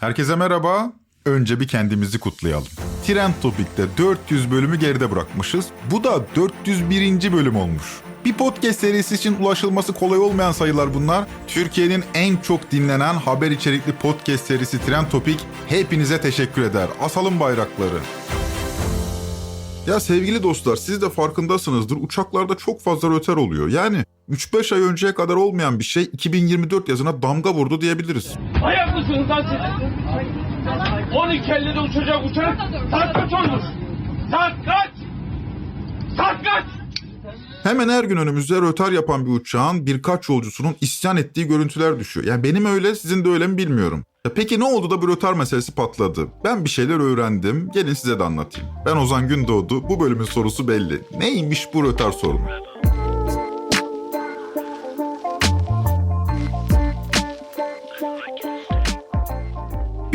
Herkese merhaba. Önce bir kendimizi kutlayalım. Trend Topik'te 400 bölümü geride bırakmışız. Bu da 401. bölüm olmuş. Bir podcast serisi için ulaşılması kolay olmayan sayılar bunlar. Türkiye'nin en çok dinlenen haber içerikli podcast serisi Trend Topik hepinize teşekkür eder. Asalım bayrakları. Ya sevgili dostlar siz de farkındasınızdır uçaklarda çok fazla röter oluyor. Yani 3-5 ay önceye kadar olmayan bir şey 2024 yazına damga vurdu diyebiliriz. Ayak mısınız lan siz? 12.50'de uçacak uçak saat kaç olmuş? Saat kaç? Saat kaç? Hemen her gün önümüze rötar yapan bir uçağın birkaç yolcusunun isyan ettiği görüntüler düşüyor. Yani benim öyle sizin de öyle mi bilmiyorum. Ya peki ne oldu da bu rötar meselesi patladı? Ben bir şeyler öğrendim. Gelin size de anlatayım. Ben Ozan Gündoğdu. Bu bölümün sorusu belli. Neymiş bu rötar sorunu?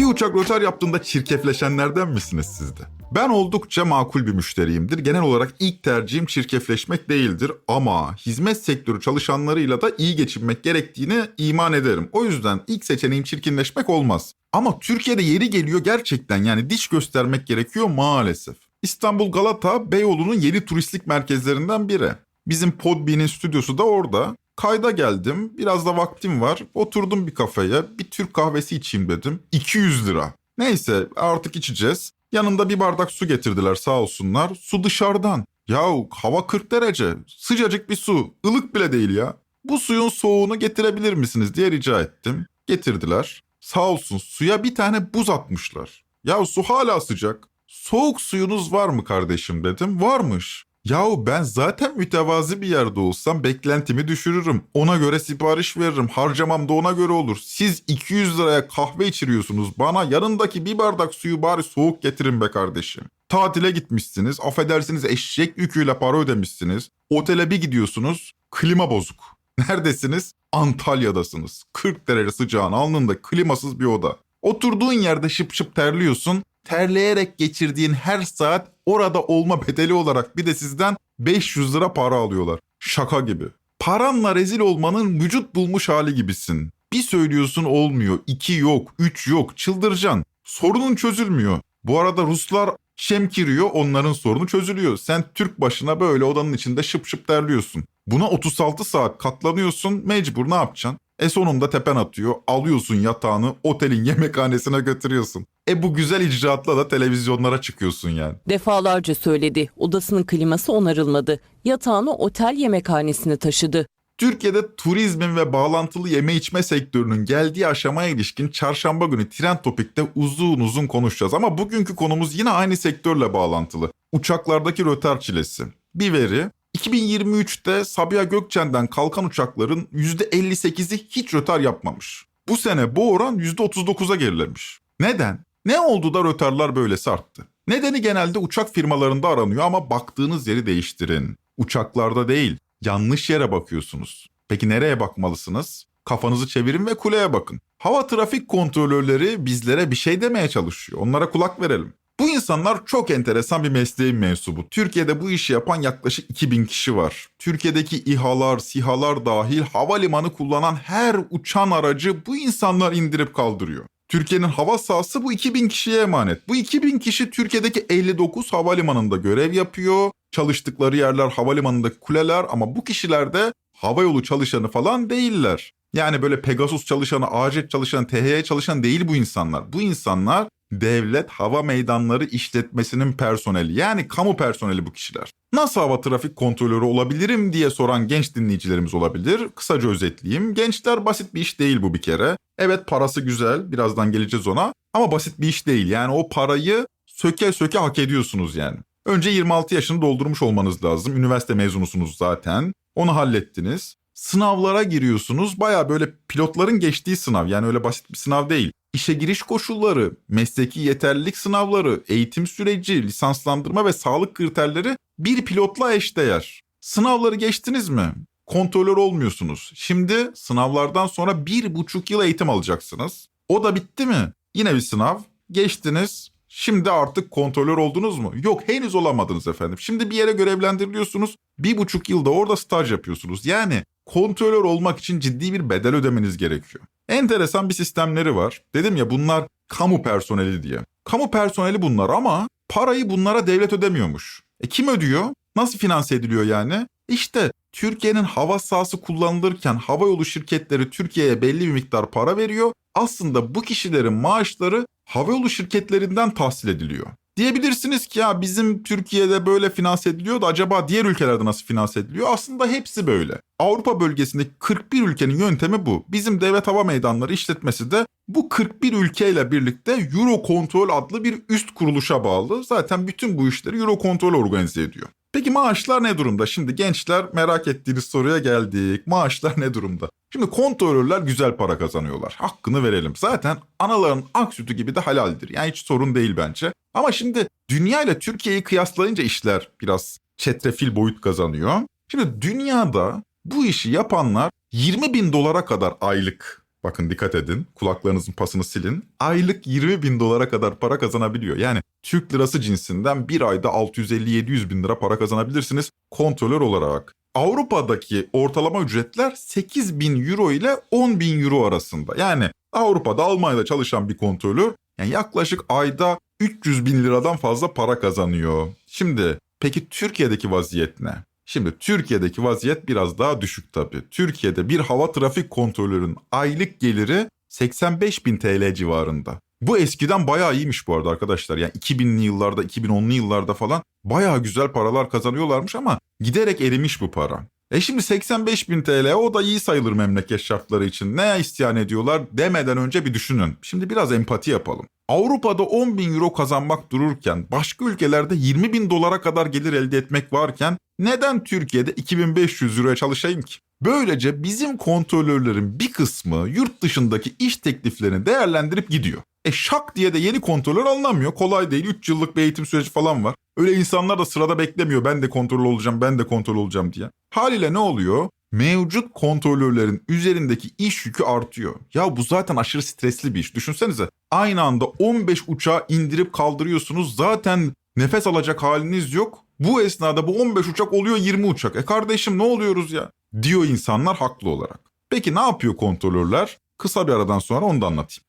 Bir uçak rötar yaptığında çirkefleşenlerden misiniz siz de? Ben oldukça makul bir müşteriyimdir. Genel olarak ilk tercihim çirkefleşmek değildir ama hizmet sektörü çalışanlarıyla da iyi geçinmek gerektiğini iman ederim. O yüzden ilk seçeneğim çirkinleşmek olmaz. Ama Türkiye'de yeri geliyor gerçekten yani diş göstermek gerekiyor maalesef. İstanbul Galata Beyoğlu'nun yeni turistik merkezlerinden biri. Bizim Podbean'in stüdyosu da orada. Kayda geldim. Biraz da vaktim var. Oturdum bir kafeye. Bir Türk kahvesi içeyim dedim. 200 lira. Neyse artık içeceğiz. Yanında bir bardak su getirdiler sağ olsunlar. Su dışarıdan. Yahu hava 40 derece. Sıcacık bir su. ılık bile değil ya. Bu suyun soğuğunu getirebilir misiniz diye rica ettim. Getirdiler. Sağ olsun suya bir tane buz atmışlar. Ya su hala sıcak. Soğuk suyunuz var mı kardeşim dedim. Varmış. Yahu ben zaten mütevazi bir yerde olsam beklentimi düşürürüm. Ona göre sipariş veririm. Harcamam da ona göre olur. Siz 200 liraya kahve içiriyorsunuz. Bana yanındaki bir bardak suyu bari soğuk getirin be kardeşim. Tatile gitmişsiniz. Affedersiniz eşek yüküyle para ödemişsiniz. Otele bir gidiyorsunuz. Klima bozuk. Neredesiniz? Antalya'dasınız. 40 derece sıcağın alnında klimasız bir oda. Oturduğun yerde şıp şıp terliyorsun. Terleyerek geçirdiğin her saat orada olma bedeli olarak bir de sizden 500 lira para alıyorlar. Şaka gibi. Paranla rezil olmanın vücut bulmuş hali gibisin. Bir söylüyorsun olmuyor, iki yok, üç yok, çıldıracaksın. Sorunun çözülmüyor. Bu arada Ruslar şemkiriyor, onların sorunu çözülüyor. Sen Türk başına böyle odanın içinde şıp şıp terliyorsun. Buna 36 saat katlanıyorsun, mecbur ne yapacaksın? E sonunda tepen atıyor, alıyorsun yatağını otelin yemekhanesine götürüyorsun. E bu güzel icraatla da televizyonlara çıkıyorsun yani. Defalarca söyledi. Odasının kliması onarılmadı. Yatağını otel yemekhanesine taşıdı. Türkiye'de turizmin ve bağlantılı yeme içme sektörünün geldiği aşamaya ilişkin çarşamba günü Trend Topik'te uzun uzun konuşacağız. Ama bugünkü konumuz yine aynı sektörle bağlantılı. Uçaklardaki rötar çilesi. Bir veri, 2023'te Sabiha Gökçen'den kalkan uçakların %58'i hiç rötar yapmamış. Bu sene bu oran %39'a gerilemiş. Neden? Ne oldu da rötarlar böyle arttı? Nedeni genelde uçak firmalarında aranıyor ama baktığınız yeri değiştirin. Uçaklarda değil, yanlış yere bakıyorsunuz. Peki nereye bakmalısınız? Kafanızı çevirin ve kuleye bakın. Hava trafik kontrolörleri bizlere bir şey demeye çalışıyor. Onlara kulak verelim. Bu insanlar çok enteresan bir mesleğin mensubu. Türkiye'de bu işi yapan yaklaşık 2000 kişi var. Türkiye'deki İHA'lar, SİHA'lar dahil havalimanı kullanan her uçan aracı bu insanlar indirip kaldırıyor. Türkiye'nin hava sahası bu 2000 kişiye emanet. Bu 2000 kişi Türkiye'deki 59 havalimanında görev yapıyor. Çalıştıkları yerler havalimanındaki kuleler ama bu kişiler de havayolu çalışanı falan değiller. Yani böyle Pegasus çalışanı, AJet çalışanı, THY çalışanı değil bu insanlar. Bu insanlar devlet hava meydanları işletmesinin personeli yani kamu personeli bu kişiler. Nasıl hava trafik kontrolörü olabilirim diye soran genç dinleyicilerimiz olabilir. Kısaca özetleyeyim. Gençler basit bir iş değil bu bir kere. Evet parası güzel birazdan geleceğiz ona ama basit bir iş değil. Yani o parayı söke söke hak ediyorsunuz yani. Önce 26 yaşını doldurmuş olmanız lazım. Üniversite mezunusunuz zaten. Onu hallettiniz. Sınavlara giriyorsunuz. Baya böyle pilotların geçtiği sınav. Yani öyle basit bir sınav değil. İşe giriş koşulları, mesleki yeterlilik sınavları, eğitim süreci, lisanslandırma ve sağlık kriterleri bir pilotla eşdeğer. Sınavları geçtiniz mi? Kontrolör olmuyorsunuz. Şimdi sınavlardan sonra bir buçuk yıl eğitim alacaksınız. O da bitti mi? Yine bir sınav. Geçtiniz. Şimdi artık kontrolör oldunuz mu? Yok henüz olamadınız efendim. Şimdi bir yere görevlendiriliyorsunuz. Bir buçuk yılda orada staj yapıyorsunuz. Yani kontrolör olmak için ciddi bir bedel ödemeniz gerekiyor. Enteresan bir sistemleri var. Dedim ya bunlar Kamu personeli diye. Kamu personeli bunlar ama parayı bunlara devlet ödemiyormuş. E kim ödüyor? Nasıl finanse ediliyor yani? İşte Türkiye'nin hava sahası kullanılırken havayolu şirketleri Türkiye'ye belli bir miktar para veriyor. Aslında bu kişilerin maaşları havayolu şirketlerinden tahsil ediliyor. Diyebilirsiniz ki ya bizim Türkiye'de böyle finanse ediliyor da acaba diğer ülkelerde nasıl finanse ediliyor? Aslında hepsi böyle. Avrupa bölgesindeki 41 ülkenin yöntemi bu. Bizim devlet hava meydanları işletmesi de bu 41 ülkeyle birlikte Eurocontrol adlı bir üst kuruluşa bağlı. Zaten bütün bu işleri Eurocontrol organize ediyor. Peki maaşlar ne durumda? Şimdi gençler merak ettiğiniz soruya geldik. Maaşlar ne durumda? Şimdi kontrolörler güzel para kazanıyorlar. Hakkını verelim. Zaten anaların ak sütü gibi de halaldir. Yani hiç sorun değil bence. Ama şimdi dünya ile Türkiye'yi kıyaslayınca işler biraz çetrefil boyut kazanıyor. Şimdi dünyada bu işi yapanlar 20 bin dolara kadar aylık Bakın dikkat edin. Kulaklarınızın pasını silin. Aylık 20 bin dolara kadar para kazanabiliyor. Yani Türk lirası cinsinden bir ayda 650-700 bin lira para kazanabilirsiniz kontrolör olarak. Avrupa'daki ortalama ücretler 8 bin euro ile 10 bin euro arasında. Yani Avrupa'da Almanya'da çalışan bir kontrolör yani yaklaşık ayda 300 bin liradan fazla para kazanıyor. Şimdi peki Türkiye'deki vaziyet ne? Şimdi Türkiye'deki vaziyet biraz daha düşük tabii. Türkiye'de bir hava trafik kontrolörünün aylık geliri 85 bin TL civarında. Bu eskiden bayağı iyiymiş bu arada arkadaşlar. Yani 2000'li yıllarda, 2010'lu yıllarda falan bayağı güzel paralar kazanıyorlarmış ama giderek erimiş bu para. E şimdi 85 bin TL o da iyi sayılır memleket şartları için. Ne isyan ediyorlar demeden önce bir düşünün. Şimdi biraz empati yapalım. Avrupa'da 10 bin euro kazanmak dururken başka ülkelerde 20 bin dolara kadar gelir elde etmek varken neden Türkiye'de 2500 euroya çalışayım ki? Böylece bizim kontrolörlerin bir kısmı yurt dışındaki iş tekliflerini değerlendirip gidiyor. E şak diye de yeni kontrolör alınamıyor. Kolay değil. 3 yıllık bir eğitim süreci falan var. Öyle insanlar da sırada beklemiyor. Ben de kontrol olacağım, ben de kontrol olacağım diye. Haliyle ne oluyor? Mevcut kontrolörlerin üzerindeki iş yükü artıyor. Ya bu zaten aşırı stresli bir iş. Düşünsenize aynı anda 15 uçağı indirip kaldırıyorsunuz. Zaten nefes alacak haliniz yok. Bu esnada bu 15 uçak oluyor 20 uçak. E kardeşim ne oluyoruz ya? Diyor insanlar haklı olarak. Peki ne yapıyor kontrolörler? Kısa bir aradan sonra onu da anlatayım.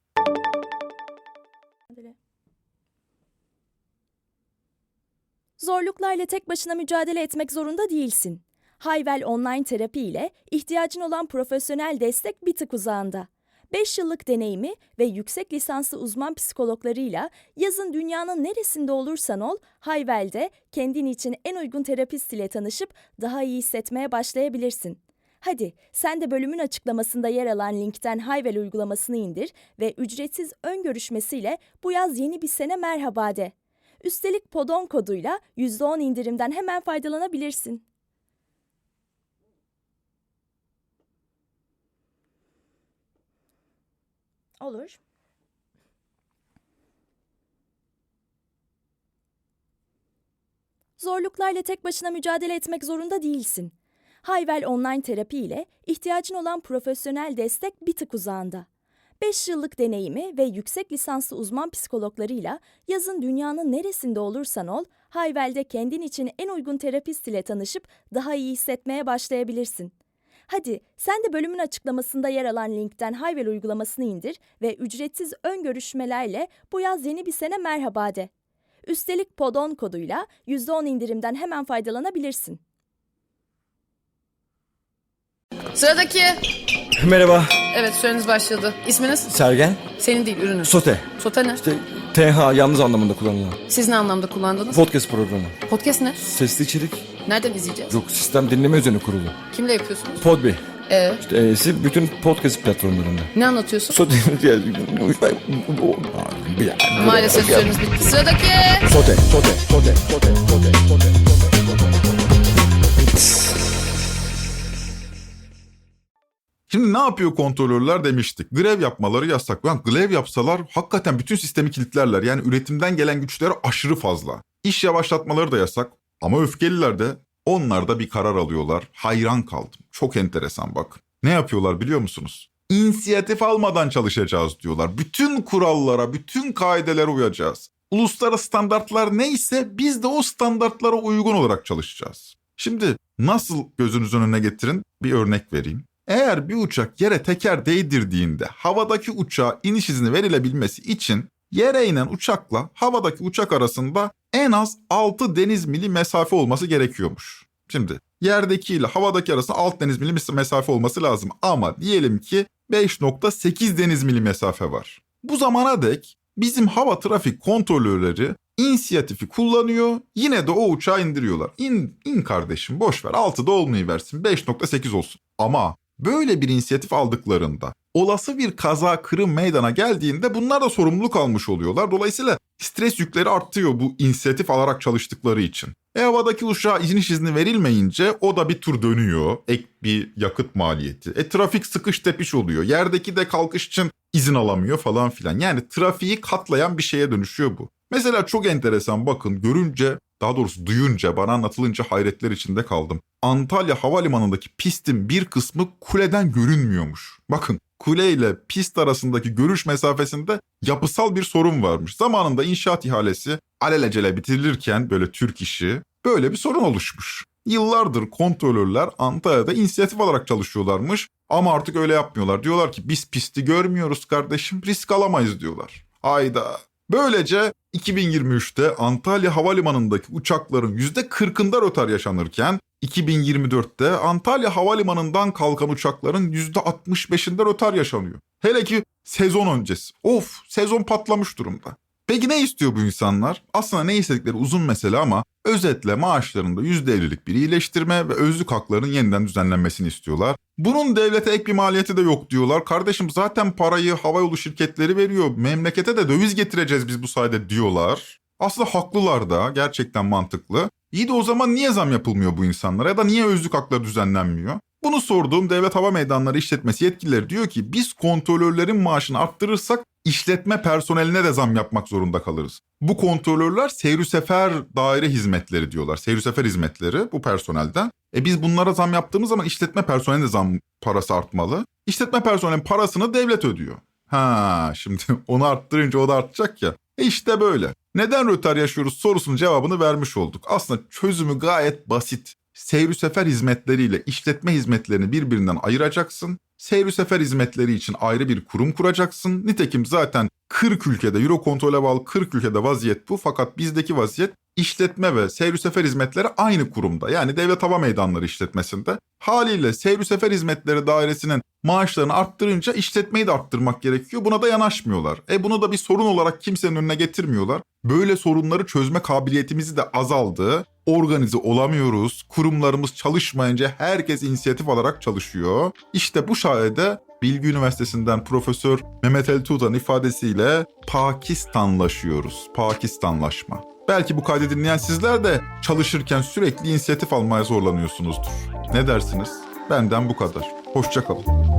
Zorluklarla tek başına mücadele etmek zorunda değilsin. Hayvel Online Terapi ile ihtiyacın olan profesyonel destek bir tık uzağında. 5 yıllık deneyimi ve yüksek lisanslı uzman psikologlarıyla yazın dünyanın neresinde olursan ol, Hayvel'de kendin için en uygun terapist ile tanışıp daha iyi hissetmeye başlayabilirsin. Hadi sen de bölümün açıklamasında yer alan linkten Hayvel uygulamasını indir ve ücretsiz ön görüşmesiyle bu yaz yeni bir sene merhaba de. Üstelik Podon koduyla %10 indirimden hemen faydalanabilirsin. Olur. Zorluklarla tek başına mücadele etmek zorunda değilsin. Hayvel Online Terapi ile ihtiyacın olan profesyonel destek bir tık uzağında. 5 yıllık deneyimi ve yüksek lisanslı uzman psikologlarıyla yazın dünyanın neresinde olursan ol, Hayvel'de kendin için en uygun terapist ile tanışıp daha iyi hissetmeye başlayabilirsin. Hadi sen de bölümün açıklamasında yer alan linkten Hayvel uygulamasını indir ve ücretsiz ön görüşmelerle bu yaz yeni bir sene merhaba de. Üstelik Podon koduyla %10 indirimden hemen faydalanabilirsin. Sıradaki. Merhaba, Evet süreniz başladı. İsminiz? Sergen. Senin değil ürünün. Sote. Sote ne? İşte TH yalnız anlamında kullanılan. Siz ne anlamda kullandınız? Podcast programı. Podcast ne? Sesli içerik. Nereden izleyeceğiz? Yok sistem dinleme üzerine kurulu. Kimle yapıyorsunuz? Podbi. Ee, İşte E'si bütün podcast platformlarında. ne anlatıyorsun? Sote. Maalesef süreniz bitti. Sıradaki. Sote. Sote. Sote. Sote. Sote. Sote. Şimdi ne yapıyor kontrolörler demiştik. Grev yapmaları yasak. Yani grev yapsalar hakikaten bütün sistemi kilitlerler. Yani üretimden gelen güçleri aşırı fazla. İş yavaşlatmaları da yasak. Ama öfkeliler de onlar da bir karar alıyorlar. Hayran kaldım. Çok enteresan bak. Ne yapıyorlar biliyor musunuz? İnisiyatif almadan çalışacağız diyorlar. Bütün kurallara, bütün kaidelere uyacağız. Uluslararası standartlar neyse biz de o standartlara uygun olarak çalışacağız. Şimdi nasıl gözünüzün önüne getirin bir örnek vereyim. Eğer bir uçak yere teker değdirdiğinde havadaki uçağa iniş izni verilebilmesi için yere inen uçakla havadaki uçak arasında en az 6 deniz mili mesafe olması gerekiyormuş. Şimdi yerdeki ile havadaki arasında 6 deniz mili mesafe olması lazım ama diyelim ki 5.8 deniz mili mesafe var. Bu zamana dek bizim hava trafik kontrolörleri inisiyatifi kullanıyor. Yine de o uçağı indiriyorlar. İn, in kardeşim boş ver 6'da olmayı versin 5.8 olsun. Ama böyle bir inisiyatif aldıklarında olası bir kaza kırım meydana geldiğinde bunlar da sorumluluk almış oluyorlar. Dolayısıyla stres yükleri artıyor bu inisiyatif alarak çalıştıkları için. E havadaki uçağa iniş izni verilmeyince o da bir tur dönüyor. Ek bir yakıt maliyeti. E trafik sıkış tepiş oluyor. Yerdeki de kalkış için izin alamıyor falan filan. Yani trafiği katlayan bir şeye dönüşüyor bu. Mesela çok enteresan bakın görünce daha doğrusu duyunca bana anlatılınca hayretler içinde kaldım. Antalya Havalimanı'ndaki pistin bir kısmı kuleden görünmüyormuş. Bakın kule ile pist arasındaki görüş mesafesinde yapısal bir sorun varmış. Zamanında inşaat ihalesi alelacele bitirilirken böyle Türk işi böyle bir sorun oluşmuş. Yıllardır kontrolörler Antalya'da inisiyatif alarak çalışıyorlarmış ama artık öyle yapmıyorlar. Diyorlar ki biz pisti görmüyoruz kardeşim risk alamayız diyorlar. Ayda. Böylece 2023'te Antalya Havalimanı'ndaki uçakların %40'ında rötar yaşanırken 2024'te Antalya Havalimanı'ndan kalkan uçakların %65'inde rötar yaşanıyor. Hele ki sezon öncesi. Of sezon patlamış durumda. Peki ne istiyor bu insanlar? Aslında ne istedikleri uzun mesele ama özetle maaşlarında %50'lik bir iyileştirme ve özlük haklarının yeniden düzenlenmesini istiyorlar. Bunun devlete ek bir maliyeti de yok diyorlar. Kardeşim zaten parayı havayolu şirketleri veriyor. Memlekete de döviz getireceğiz biz bu sayede diyorlar. Aslında haklılar da gerçekten mantıklı. İyi de o zaman niye zam yapılmıyor bu insanlara ya da niye özlük hakları düzenlenmiyor? Bunu sorduğum Devlet Hava Meydanları işletmesi yetkilileri diyor ki biz kontrolörlerin maaşını arttırırsak işletme personeline de zam yapmak zorunda kalırız. Bu kontrolörler seyir sefer daire hizmetleri diyorlar. Seyir sefer hizmetleri bu personelden. E biz bunlara zam yaptığımız zaman işletme personeline de zam parası artmalı. İşletme personelin parasını devlet ödüyor. Ha şimdi onu arttırınca o da artacak ya. E işte böyle. Neden rötar yaşıyoruz sorusunun cevabını vermiş olduk. Aslında çözümü gayet basit. Seyir sefer hizmetleriyle işletme hizmetlerini birbirinden ayıracaksın. Seyir sefer hizmetleri için ayrı bir kurum kuracaksın. Nitekim zaten 40 ülkede Eurocontrol'e bağlı 40 ülkede vaziyet bu. Fakat bizdeki vaziyet işletme ve seyir sefer hizmetleri aynı kurumda. Yani Devlet Hava Meydanları işletmesinde. Haliyle seyir sefer hizmetleri dairesinin maaşlarını arttırınca işletmeyi de arttırmak gerekiyor. Buna da yanaşmıyorlar. E bunu da bir sorun olarak kimsenin önüne getirmiyorlar. Böyle sorunları çözme kabiliyetimizi de azaldı. Organize olamıyoruz. Kurumlarımız çalışmayınca herkes inisiyatif alarak çalışıyor. İşte bu sayede Bilgi Üniversitesi'nden Profesör Mehmet El Tuğ'dan ifadesiyle Pakistanlaşıyoruz. Pakistanlaşma. Belki bu kaydı dinleyen sizler de çalışırken sürekli inisiyatif almaya zorlanıyorsunuzdur. Ne dersiniz? Benden bu kadar. Hoşçakalın.